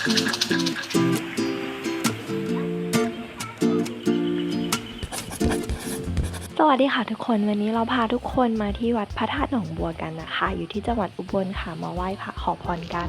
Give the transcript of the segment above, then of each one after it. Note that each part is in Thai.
สวัสดีค่ะทุกคนวันนี้เราพาทุกคนมาที่วัดพระธาตุหนองบัวกันนะคะ อยู่ที่จังหวัดอุบลค่ะมาไหว้พระขอพรกัน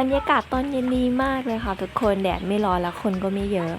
บรรยากาศตอนเย็นดีมากเลยค่ะทุกคนแดดไม่ร้อนแล้วคนก็ไม่เยอะ